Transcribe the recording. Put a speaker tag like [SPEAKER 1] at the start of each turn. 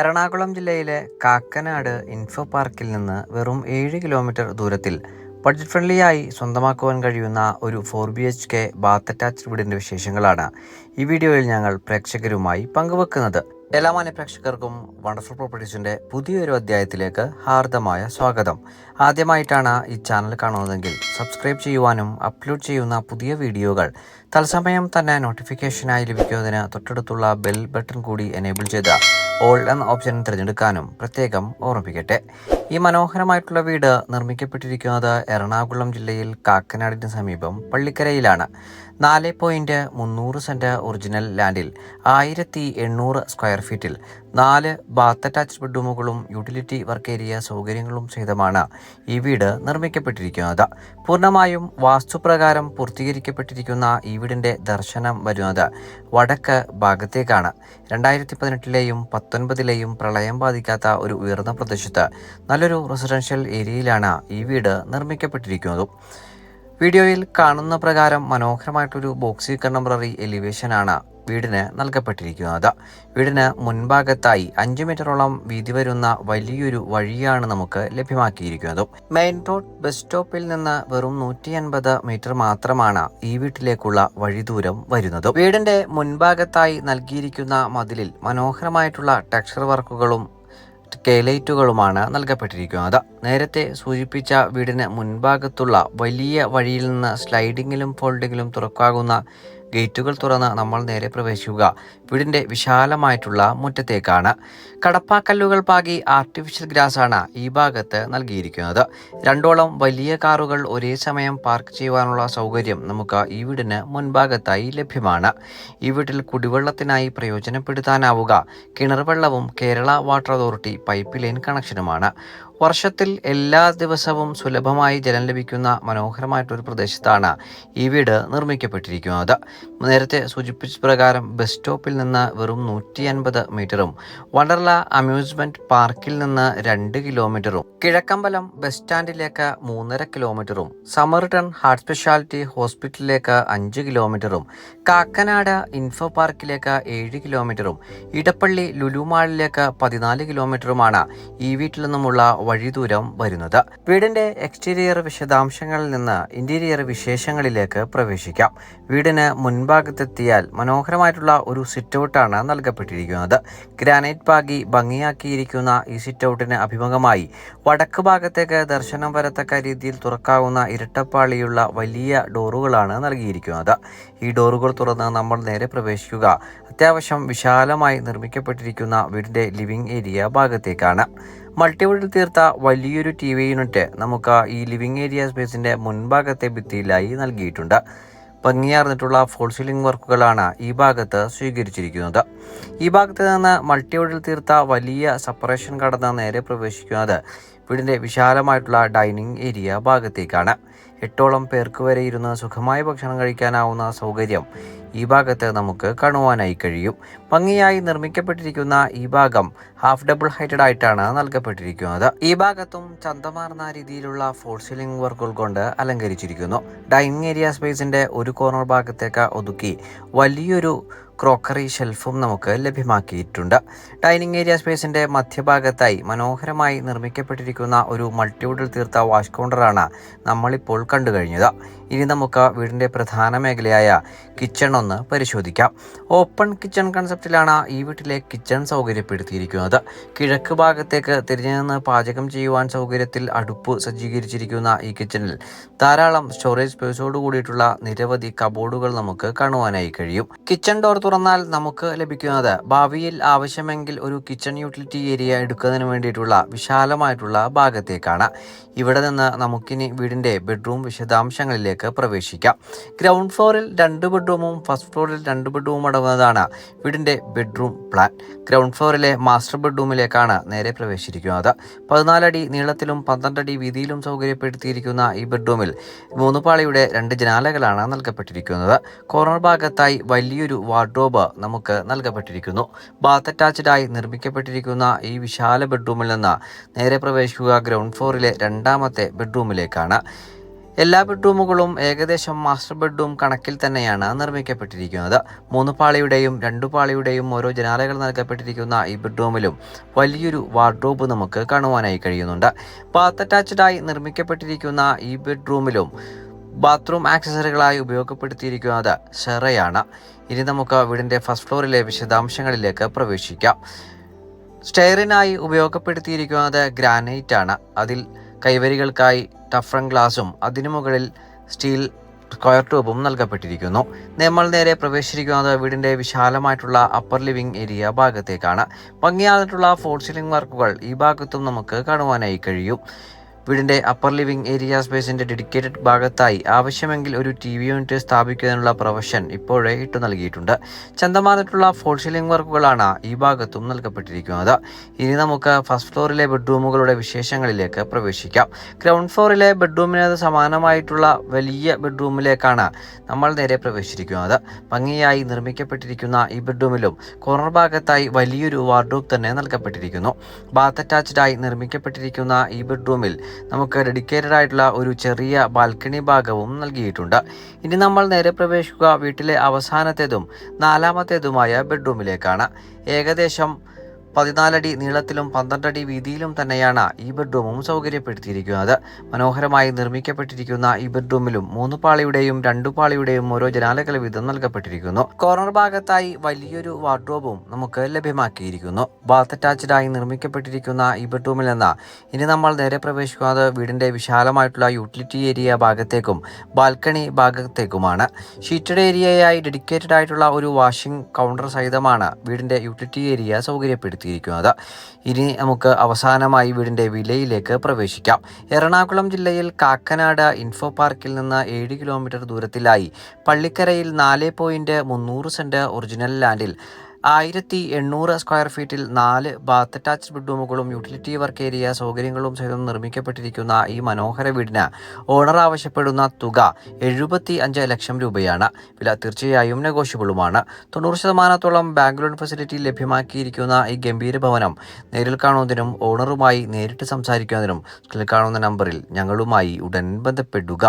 [SPEAKER 1] എറണാകുളം ജില്ലയിലെ കാക്കനാട് ഇൻഫോ പാർക്കിൽ നിന്ന് വെറും ഏഴ് കിലോമീറ്റർ ദൂരത്തിൽ ബഡ്ജറ്റ് ഫ്രണ്ട്ലിയായി സ്വന്തമാക്കുവാൻ കഴിയുന്ന ഒരു four B H K bath attached വീടിന്റെ വിശേഷങ്ങളാണ് ഈ വീഡിയോയിൽ ഞങ്ങൾ പ്രേക്ഷകരുമായി പങ്കുവെക്കുന്നത്. എല്ലാ മാന്യ പ്രേക്ഷകർക്കും വണ്ടർഫുൾ പ്രോപ്പർട്ടീസിന്റെ പുതിയൊരു അധ്യായത്തിലേക്ക് ഹാർദമായ സ്വാഗതം. ആദ്യമായിട്ടാണ് ഈ ചാനൽ കാണുന്നതെങ്കിൽ സബ്സ്ക്രൈബ് ചെയ്യുവാനും അപ്ലോഡ് ചെയ്യുന്ന പുതിയ വീഡിയോകൾ തത്സമയം തന്നെ നോട്ടിഫിക്കേഷനായി ലഭിക്കുന്നതിന് തൊട്ടടുത്തുള്ള ബെൽ ബട്ടൺ കൂടി എനേബിൾ ചെയ്ത് ഓൾ എന്ന ഓപ്ഷൻ തിരഞ്ഞെടുക്കാനും പ്രത്യേകം ഓർമ്മിപ്പിക്കട്ടെ. ഈ മനോഹരമായിട്ടുള്ള വീട് നിർമ്മിക്കപ്പെട്ടിരിക്കുന്നത് എറണാകുളം ജില്ലയിൽ കാക്കനാടിന് സമീപം പള്ളിക്കരയിലാണ്. നാല് പോയിന്റ് മുന്നൂറ് സെന്റ് ഒറിജിനൽ ലാൻഡിൽ ആയിരത്തി എണ്ണൂറ് സ്ക്വയർ ഫീറ്റിൽ നാല് ബാത്ത് അറ്റാച്ച് ബെഡ്റൂമുകളും യൂട്ടിലിറ്റി വർക്ക് ഏരിയ സൗകര്യങ്ങളും സഹിതമാണ് ഈ വീട് നിർമ്മിക്കപ്പെട്ടിരിക്കുന്നത്. പൂർണമായും വാസ്തുപ്രകാരം പൂർത്തീകരിക്കപ്പെട്ടിരിക്കുന്ന ഈ വീടിന്റെ ദർശനം വരുന്നത് വടക്ക് ഭാഗത്തേക്കാണ്. രണ്ടായിരത്തി പതിനെട്ടിലെയും പത്തൊൻപതിലെയും പ്രളയം ബാധിക്കാത്ത ഒരു ഉയർന്ന പ്രദേശത്ത് നല്ലൊരു റെസിഡൻഷ്യൽ ഏരിയയിലാണ് ഈ വീട് നിർമ്മിക്കപ്പെട്ടിരിക്കുന്നതും. വീഡിയോയിൽ കാണുന്ന പ്രകാരം മനോഹരമായിട്ടൊരു ബോക്സി കണ്ടംപററി എലിവേഷനാണ് വീടിന് നൽകപ്പെട്ടിരിക്കുന്നത്. വീടിന് മുൻഭാഗത്തായി അഞ്ചു മീറ്ററോളം വീതി വരുന്ന വലിയൊരു വഴിയാണ് നമുക്ക് ലഭ്യമാക്കിയിരിക്കുന്നത്. മെയിൻ റോഡ് ബസ് സ്റ്റോപ്പിൽ നിന്ന് വെറും നൂറ്റി അൻപത് മീറ്റർ മാത്രമാണ് ഈ വീട്ടിലേക്കുള്ള വഴി ദൂരം വരുന്നത്. വീടിന്റെ മുൻഭാഗത്തായി നൽകിയിരിക്കുന്ന മതിലിൽ മനോഹരമായിട്ടുള്ള ടെക്സ്ചർ വർക്കുകളും കേലൈറ്റുകളുമാണ് നൽകപ്പെട്ടിരിക്കുന്നത്. നേരത്തെ സൂചിപ്പിച്ച വീടിന് മുൻഭാഗത്തുള്ള വലിയ വഴിയിൽ നിന്ന് സ്ലൈഡിങ്ങിലും ഫോൾഡിങ്ങിലും തുറക്കാകുന്ന ഗേറ്റുകൾ തുറന്ന് നമ്മൾ നേരെ പ്രവേശിക്കുക. വീടിന്റെ വിശാലമായിട്ടുള്ള മുറ്റത്തേക്കാണ്. കടപ്പാക്കല്ലുകൾ പാകി ആർട്ടിഫിഷ്യൽ ഗ്രാസാണ് ഈ ഭാഗത്ത് നൽകിയിരിക്കുന്നത്. രണ്ടോളം വലിയ കാറുകൾ ഒരേ സമയം പാർക്ക് ചെയ്യുവാനുള്ള സൗകര്യം നമുക്ക് ഈ വീടിന് മുൻഭാഗത്തായി ലഭ്യമാണ്. ഈ വീട്ടിൽ കുടിവെള്ളത്തിനായി പ്രയോജനപ്പെടുത്താനാവുക. കിണർ വെള്ളവും Kerala water authority pipe line കണക്ഷനുമാണ് വർഷത്തിൽ എല്ലാ ദിവസവും സുലഭമായി ജലം ലഭിക്കുന്ന മനോഹരമായിട്ടൊരു പ്രദേശത്താണ് ഈ വീട് നിർമ്മിക്കപ്പെട്ടിരിക്കുന്നത്. നേരത്തെ സൂചിപ്പിച്ച പ്രകാരം ബസ് സ്റ്റോപ്പിൽ നിന്ന് വെറും നൂറ്റി അൻപത് മീറ്ററും വണ്ടർല അമ്യൂസ്മെന്റ് പാർക്കിൽ നിന്ന് രണ്ട് കിലോമീറ്ററും കിഴക്കമ്പലം ബസ് സ്റ്റാൻഡിലേക്ക് മൂന്നര കിലോമീറ്ററും സമർടൺ ഹാർട്ട് സ്പെഷ്യാലിറ്റി ഹോസ്പിറ്റലിലേക്ക് അഞ്ച് കിലോമീറ്ററും കാക്കനാട് ഇൻഫോ പാർക്കിലേക്ക് ഏഴ് കിലോമീറ്ററും ഇടപ്പള്ളി ലുലുമാളിലേക്ക് പതിനാല് കിലോമീറ്ററുമാണ് ഈ വീട്ടിൽ നിന്നുമുള്ള വഴി ദൂരം വരുന്നത്. വീടിന്റെ എക്സ്റ്റീരിയർ വിശദാംശങ്ങളിൽ നിന്ന് ഇന്റീരിയർ വിശേഷങ്ങളിലേക്ക് പ്രവേശിക്കാം. വീടിന് മുൻഭാഗത്തെത്തിയാൽ മനോഹരമായിട്ടുള്ള ഒരു സിറ്റൗട്ടാണ് നൽകപ്പെട്ടിരിക്കുന്നത്. ഗ്രാനൈറ്റ് പാകി ഭംഗിയാക്കിയിരിക്കുന്ന ഈ സിറ്റൗട്ടിന് അഭിമുഖമായി വടക്ക് ഭാഗത്തേക്ക് ദർശനം വരത്തക്ക രീതിയിൽ തുറക്കാവുന്ന ഇരട്ടപ്പാളിയുള്ള വലിയ ഡോറുകളാണ് നൽകിയിരിക്കുന്നത്. ഈ ഡോറുകൾ തുറന്ന് നമ്മൾ നേരെ പ്രവേശിക്കുക. അത്യാവശ്യം വിശാലമായി നിർമ്മിക്കപ്പെട്ടിരിക്കുന്ന വീടിന്റെ ലിവിംഗ് ഏരിയ ഭാഗത്തേക്കാണ്. മൾട്ടിവുഡിൽ തീർത്ത വലിയൊരു ടി വി യൂണിറ്റ് നമുക്ക് ഈ ലിവിംഗ് ഏരിയ സ്പേസിന്റെ മുൻഭാഗത്തെ ഭിത്തിയിലായി നൽകിയിട്ടുണ്ട്. ഭംഗിയാർന്നിട്ടുള്ള ഫോൾ സീലിംഗ് വർക്കുകളാണ് ഈ ഭാഗത്ത് സ്വീകരിച്ചിരിക്കുന്നത്. ഈ ഭാഗത്ത് നിന്ന് മൾട്ടിവുഡിൽ തീർത്ത വലിയ സെപ്പറേഷൻ കടന്ന് നേരെ പ്രവേശിക്കുന്നത് വീടിന്റെ വിശാലമായിട്ടുള്ള ഡൈനിങ് ഏരിയ ഭാഗത്തേക്കാണ്. എട്ടോളം പേർക്ക് വരെ ഇരുന്ന് സുഖമായി ഭക്ഷണം കഴിക്കാനാവുന്ന സൗകര്യം ഈ ഭാഗത്ത് നമുക്ക് കാണുവാനായി കഴിയും. ഭംഗിയായി നിർമ്മിക്കപ്പെട്ടിരിക്കുന്ന ഈ ഭാഗം ഹാഫ് ഡബിൾ ഹൈറ്റഡ് ആയിട്ടാണ് നൽകപ്പെട്ടിരിക്കുന്നത്. ഈ ഭാഗത്തും ചന്തമാർന്ന രീതിയിലുള്ള ഫോൾ സീലിംഗ് വർക്കുകൾ കൊണ്ട് അലങ്കരിച്ചിരിക്കുന്നു. ഡൈനിങ് ഏരിയ സ്പേസിന്റെ ഒരു കോർണർ ഭാഗത്തേക്ക് ഒതുക്കി വലിയൊരു ക്രോക്കറി ഷെൽഫും നമുക്ക് ലഭ്യമാക്കിയിട്ടുണ്ട്. ഡൈനിങ് ഏരിയ സ്പേസിന്റെ മധ്യഭാഗത്തായി മനോഹരമായി നിർമ്മിക്കപ്പെട്ടിരിക്കുന്ന ഒരു മൾട്ടിവുഡിൽ തീർത്ത വാഷ് കൗണ്ടറാണ് നമ്മളിപ്പോൾ കണ്ടു കഴിഞ്ഞത് ഇനി നമുക്ക് വീടിന്റെ പ്രധാന മേഖലയായ കിച്ചൺ ഒന്ന് പരിശോധിക്കാം. ഓപ്പൺ കിച്ചൺ കൺസെപ്റ്റിലാണ് ഈ വീട്ടിലെ കിച്ചൺ സൗകര്യപ്പെടുത്തിയിരിക്കുന്നത്. കിഴക്ക് ഭാഗത്തേക്ക് തിരിഞ്ഞു നിന്ന് പാചകം ചെയ്യുവാൻ സൗകര്യത്തിൽ അടുപ്പ് സജ്ജീകരിച്ചിരിക്കുന്ന ഈ കിച്ചണിൽ ധാരാളം സ്റ്റോറേജ് സ്പേസോട് കൂടിയിട്ടുള്ള നിരവധി കബോർഡുകൾ നമുക്ക് കാണുവാനായി കഴിയും. കിച്ചൺ ഡോർ തുറന്നാൽ നമുക്ക് ലഭിക്കുന്നത് ഭാവിയിൽ ആവശ്യമെങ്കിൽ ഒരു കിച്ചൺ യൂട്ടിലിറ്റി ഏരിയ എടുക്കുന്നതിന് വേണ്ടിയിട്ടുള്ള വിശാലമായിട്ടുള്ള ഭാഗത്തേക്കാണ്. ഇവിടെ നിന്ന് നമുക്കിനി വീടിന്റെ ബെഡ്റൂം വിശദാംശങ്ങളിലേക്ക് പ്രവേശിക്കാം. ഗ്രൗണ്ട് ഫ്ലോറിൽ രണ്ട് ബെഡ്റൂമും ഫസ്റ്റ് ഫ്ലോറിൽ രണ്ട് ബെഡ്റൂമും അടങ്ങുന്നതാണ് വീടിന്റെ ബെഡ്റൂം പ്ലാൻ ഗ്രൗണ്ട് ഫ്ലോറിലെ മാസ്റ്റർ ബെഡ്റൂമിലേക്കാണ് നേരെ പ്രവേശിച്ചിരിക്കുന്നത്. പതിനാലടി നീളത്തിലും പന്ത്രണ്ടടി വീതിയിലും സൗകര്യപ്പെടുത്തിയിരിക്കുന്ന ഈ ബെഡ്റൂമിൽ മൂന്ന് പാളിയുടെ രണ്ട് ജനാലകളാണ് നൽകപ്പെട്ടിരിക്കുന്നത്. കോർണർ ഭാഗത്തായി വലിയൊരു വാർഡ്രോബ് നമുക്ക് നൽകപ്പെട്ടിരിക്കുന്നു. ബാത്ത് അറ്റാച്ച്ഡായി നിർമ്മിക്കപ്പെട്ടിരിക്കുന്ന ഈ വിശാല ബെഡ്റൂമിൽ നിന്ന് നേരെ പ്രവേശിക്കുക ഗ്രൗണ്ട് ഫ്ലോറിലെ രണ്ടാമത്തെ ബെഡ്റൂമിലേക്കാണ്. എല്ലാ ബെഡ്റൂമുകളും ഏകദേശം മാസ്റ്റർ ബെഡ്റൂം കണക്കിൽ തന്നെയാണ് നിർമ്മിക്കപ്പെട്ടിരിക്കുന്നത്. മൂന്ന് പാളിയുടെയും രണ്ടു പാളിയുടെയും ഓരോ ജനാലകൾ നൽകപ്പെട്ടിരിക്കുന്ന ഈ ബെഡ്റൂമിലും വലിയൊരു വാർഡ്രോബ് നമുക്ക് കാണുവാനായി കഴിയുന്നുണ്ട്. ബാത്ത് അറ്റാച്ച്ഡായി നിർമ്മിക്കപ്പെട്ടിരിക്കുന്ന ഈ ബെഡ്റൂമിലും ബാത്റൂം ആക്സസറികളായി ഉപയോഗപ്പെടുത്തിയിരിക്കുന്നത് ഷെറയാണ് ഇനി നമുക്ക് വീടിന്റെ ഫസ്റ്റ് ഫ്ലോറിലെ വിശദാംശങ്ങളിലേക്ക് പ്രവേശിക്കാം. സ്റ്റെയറിനായി ഉപയോഗപ്പെടുത്തിയിരിക്കുന്നത് ഗ്രാനൈറ്റ് ആണ് അതിൽ കൈവരികൾക്കായി ടഫ്രൺ ഗ്ലാസും അതിനു മുകളിൽ സ്റ്റീൽ സ്ക്വയർ ട്യൂബും നൽകപ്പെട്ടിരിക്കുന്നു. നമ്മൾ നേരെ പ്രവേശിച്ചിരിക്കുന്നത് വീടിന്റെ വിശാലമായിട്ടുള്ള അപ്പർ ലിവിംഗ് ഏരിയ ഭാഗത്തേക്കാണ്. ഭംഗിയായിട്ടുള്ള ഫോൾ സീലിംഗ് വർക്കുകൾ ഈ ഭാഗത്തും നമുക്ക് കാണുവാനായി കഴിയും. വീടിന്റെ അപ്പർ ലിവിംഗ് ഏരിയ സ്പേസിന്റെ ഡെഡിക്കേറ്റഡ് ഭാഗത്തായി ആവശ്യമെങ്കിൽ ഒരു ടി വി യൂണിറ്റ് സ്ഥാപിക്കുന്നതിനുള്ള പ്രൊഫഷൻ ഇപ്പോഴേ ഇട്ടു നൽകിയിട്ടുണ്ട്. ചന്തമാർന്നിട്ടുള്ള ഫോൾ സീലിംഗ് വർക്കുകളാണ് ഈ ഭാഗത്തും നൽകപ്പെട്ടിരിക്കുന്നത്. ഇനി നമുക്ക് ഫസ്റ്റ് ഫ്ലോറിലെ ബെഡ്റൂമുകളുടെ വിശേഷങ്ങളിലേക്ക് പ്രവേശിക്കാം. ഗ്രൗണ്ട് ഫ്ലോറിലെ ബെഡ്റൂമിന് സമാനമായിട്ടുള്ള വലിയ ബെഡ്റൂമിലേക്കാണ് നമ്മൾ നേരെ പ്രവേശിച്ചിരിക്കുന്നത്. ഭംഗിയായി നിർമ്മിക്കപ്പെട്ടിരിക്കുന്ന ഈ ബെഡ്റൂമിലും കോർണർ ഭാഗത്തായി വലിയൊരു വാർഡ്രോബ് തന്നെ നൽകപ്പെട്ടിരിക്കുന്നു. ബാത്ത് അറ്റാച്ച്ഡായി നിർമ്മിക്കപ്പെട്ടിരിക്കുന്ന ഈ ബെഡ്റൂമിൽ നമുക്ക് ഡെഡിക്കേറ്റഡ് ആയിട്ടുള്ള ഒരു ചെറിയ ബാൽക്കണി ഭാഗവും നൽകിയിട്ടുണ്ട്. ഇനി നമ്മൾ നേരെ പ്രവേശിക്കുക വീട്ടിലെ അവസാനത്തേതും നാലാമത്തേതുമായ ബെഡ്റൂമിലേക്കാണ് ഏകദേശം പതിനാലടി നീളത്തിലും പന്ത്രണ്ടടി വീതിയിലും തന്നെയാണ് ഈ ബെഡ്റൂമും സൗകര്യപ്പെടുത്തിയിരിക്കുന്നത്. മനോഹരമായി നിർമ്മിക്കപ്പെട്ടിരിക്കുന്ന ഈ ബെഡ്റൂമിലും മൂന്ന് പാളിയുടെയും രണ്ടു പാളിയുടെയും ഓരോ ജനാലകൾ വീതം നൽകപ്പെട്ടിരിക്കുന്നു. കോർണർ ഭാഗത്തായി വലിയൊരു വാർഡ്രോബും നമുക്ക് ലഭ്യമാക്കിയിരിക്കുന്നു. ബാത്ത് അറ്റാച്ച്ഡായി നിർമ്മിക്കപ്പെട്ടിരിക്കുന്ന ഈ ബെഡ്റൂമിൽ നിന്ന് ഇനി നമ്മൾ നേരെ പ്രവേശിക്കുന്നത് വീടിന്റെ വിശാലമായിട്ടുള്ള യൂട്ടിലിറ്റി ഏരിയ ഭാഗത്തേക്കും ബാൽക്കണി ഭാഗത്തേക്കുമാണ്. ഷീറ്റഡ് ഏരിയയായി ഡെഡിക്കേറ്റഡ് ആയിട്ടുള്ള ഒരു വാഷിംഗ് കൗണ്ടർ സഹിതമാണ് വീടിന്റെ യൂട്ടിലിറ്റി ഏരിയ സൗകര്യപ്പെടുത്തി എത്തിയിരിക്കുന്നത്. ഇനി നമുക്ക് അവസാനമായി വീടിന്റെ വിലയിലേക്ക് പ്രവേശിക്കാം. എറണാകുളം ജില്ലയിൽ കാക്കനാട് ഇൻഫോ പാർക്കിൽ നിന്ന് ഏഴ് കിലോമീറ്റർ ദൂരത്തിലായി. പള്ളിക്കരയിൽ നാല് പോയിന്റ് മുന്നൂറ് സെന്റ് ഒറിജിനൽ ലാൻഡിൽ ആയിരത്തി എണ്ണൂറ് സ്ക്വയർ ഫീറ്റിൽ നാല് ബാത്ത് അറ്റാച്ച്ഡ് ബെഡ്റൂമുകളും യൂട്ടിലിറ്റി വർക്ക് ഏരിയ സൗകര്യങ്ങളും സഹിതം നിർമ്മിക്കപ്പെട്ടിരിക്കുന്ന ഈ മനോഹര വീടിന് ഓണർ ആവശ്യപ്പെടുന്ന തുക എഴുപത്തി അഞ്ച് ലക്ഷം രൂപയാണ്. വില തീർച്ചയായും നെഗോഷ്യബിളുമാണ്. തൊണ്ണൂറ് ശതമാനത്തോളം ബാങ്ക് ലോൺ ഫെസിലിറ്റി ലഭ്യമാക്കിയിരിക്കുന്ന ഈ ഗംഭീര ഭവനം നേരിൽ കാണുന്നതിനും ഓണറുമായി നേരിട്ട് സംസാരിക്കുന്നതിനും കാണുന്ന നമ്പറിൽ ഞങ്ങളുമായി ഉടൻ ബന്ധപ്പെടുക.